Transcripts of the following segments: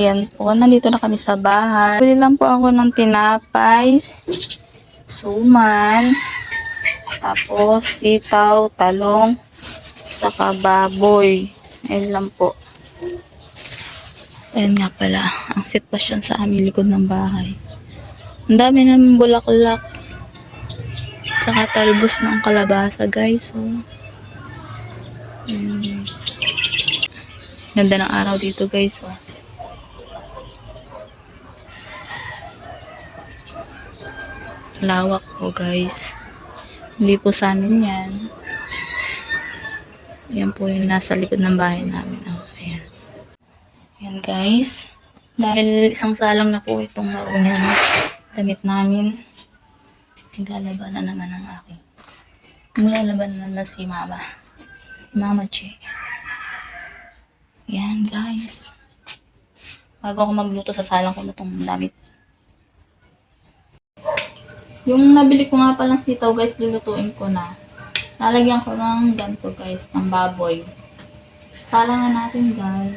Ayan po, nandito na kami sa bahay. Bili lang po ako ng tinapay, suman, tapos sitaw, talong, saka baboy. Ayan lang po. Ayan nga pala, ang sitwasyon sa aming likod ng bahay. Ang dami naman bulaklak. Tsaka talbos ng kalabasa, guys. Oh. Ayan, guys. Ganda ng araw dito, guys. Oh. Lawak po, guys. Hindi po sa amin yan. Yan po yung nasa likod ng bahay namin. Oh, ayan. Ayan, guys. Dahil isang salang na po itong maroon yan. Damit namin. Naglalaban na naman ang aking. Naglalaban na naman si mama. Mama Che. Yan, guys. Bago ako magluto sa salang ko na itong damit. Yung nabili ko nga palang sitaw, guys, lulutuin ko na. Lalagyan ko ng ganito, guys, ng baboy. Salang na natin, guys.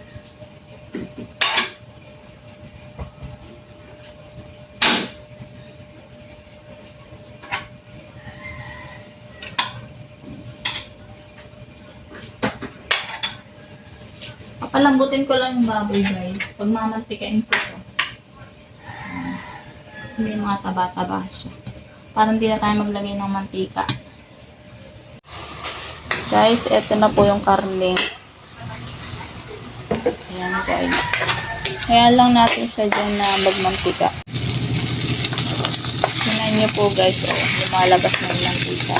Papalambutin ko lang yung baboy, guys. Pag mamantikain ko to. Ayan. Hindi mga taba-taba siya. Parang hindi na tayo maglagay ng mantika. Guys, eto na po yung karne. Ayan, guys. Kaya lang natin siya dyan na magmantika. Tingnan niyo po, guys. Oh, lumalabas na yung mantika.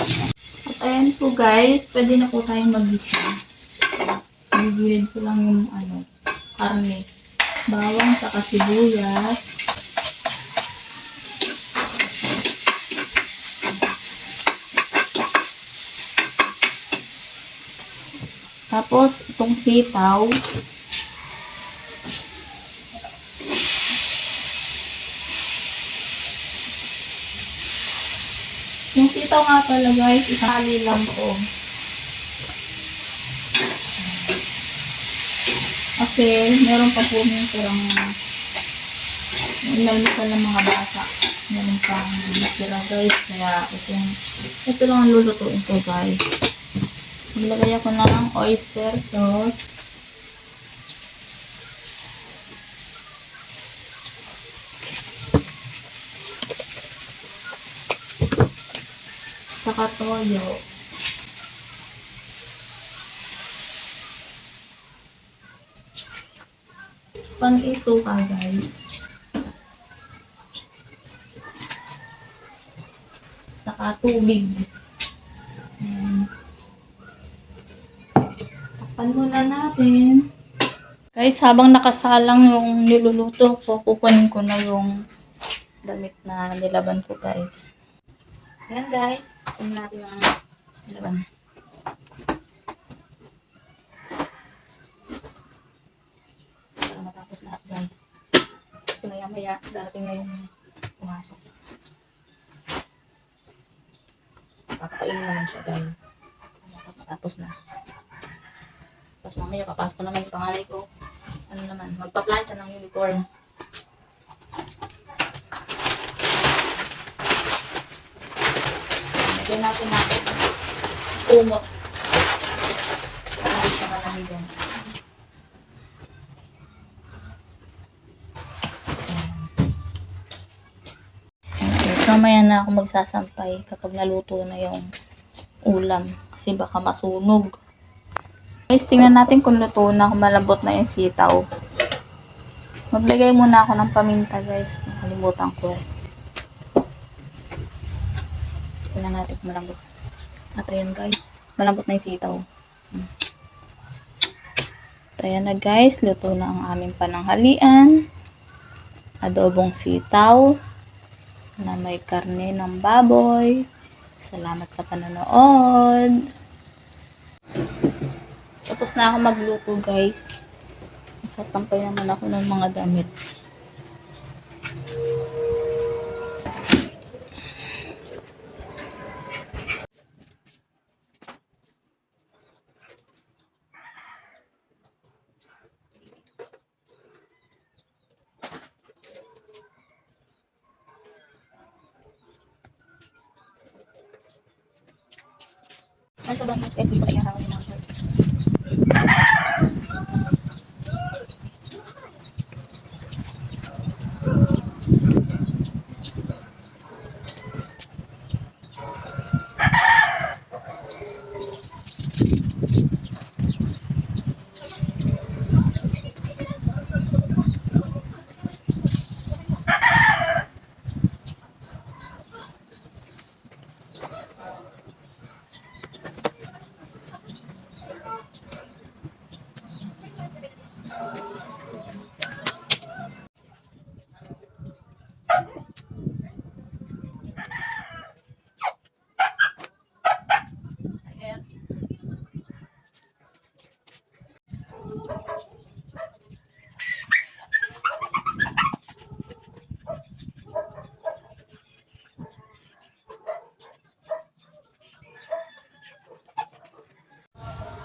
At ayan po, guys. Pwede na po tayong mag-gisa. Gigilid ko lang yung ano, karne. Bawang, saka sibuyas. Tapos, itong sitaw. Yung sitaw nga pala guys, isali lang po. Kasi, meron pa po yung parang inalmisan ng mga bata. Meron pang natira guys. Kaya, ito, yung, ito lang ang lulutuin ko guys. Nilagay ako ng oyster sauce. Saka toyo. Pang-isuka guys. Saka tubig. Ayan. Takpan muna natin. Guys, habang nakasalang yung niluluto ko, kukunin ko na yung damit na nilaban ko, guys. Ayan, guys. Kunin natin yung nilaban. Para matapos lahat, guys. Maya-maya, darating na yung pumasok. Papakainin naman siya, guys. Matapos na. Tapos mamaya papasok naman yung pangalay ko. Ano naman, magpa-plancha ng uniform. Lagyan natin natin umot. Para hindi siya kalamigan. Okay, so mamaya na ako magsasampay kapag naluto na yung ulam. Kasi baka masunog. Guys, tingnan natin kung luto na, kung malambot na yung sitaw. Maglagay muna ako ng paminta, guys. Nakalimutan ko eh. Tingnan natin kung malambot. At ayan, guys. Malambot na yung sitaw. At ayan na, guys. Luto na ang aming pananghalian. Adobong sitaw na may karne ng baboy. Salamat sa panonood. Tapos na ako magluto, guys. Satampay naman ako ng mga damit. Ay, sobrang nice guys. Ito yung hawin ng shorts.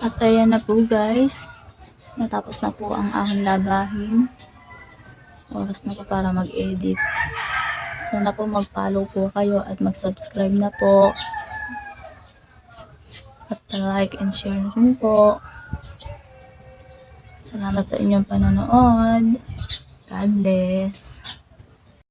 At ayan na po guys. Natapos na po ang aking labahin. Oras na po para mag-edit. Sana po mag-follow po kayo at mag-subscribe na po. At like and share rin po. Salamat sa inyong panonood. God bless.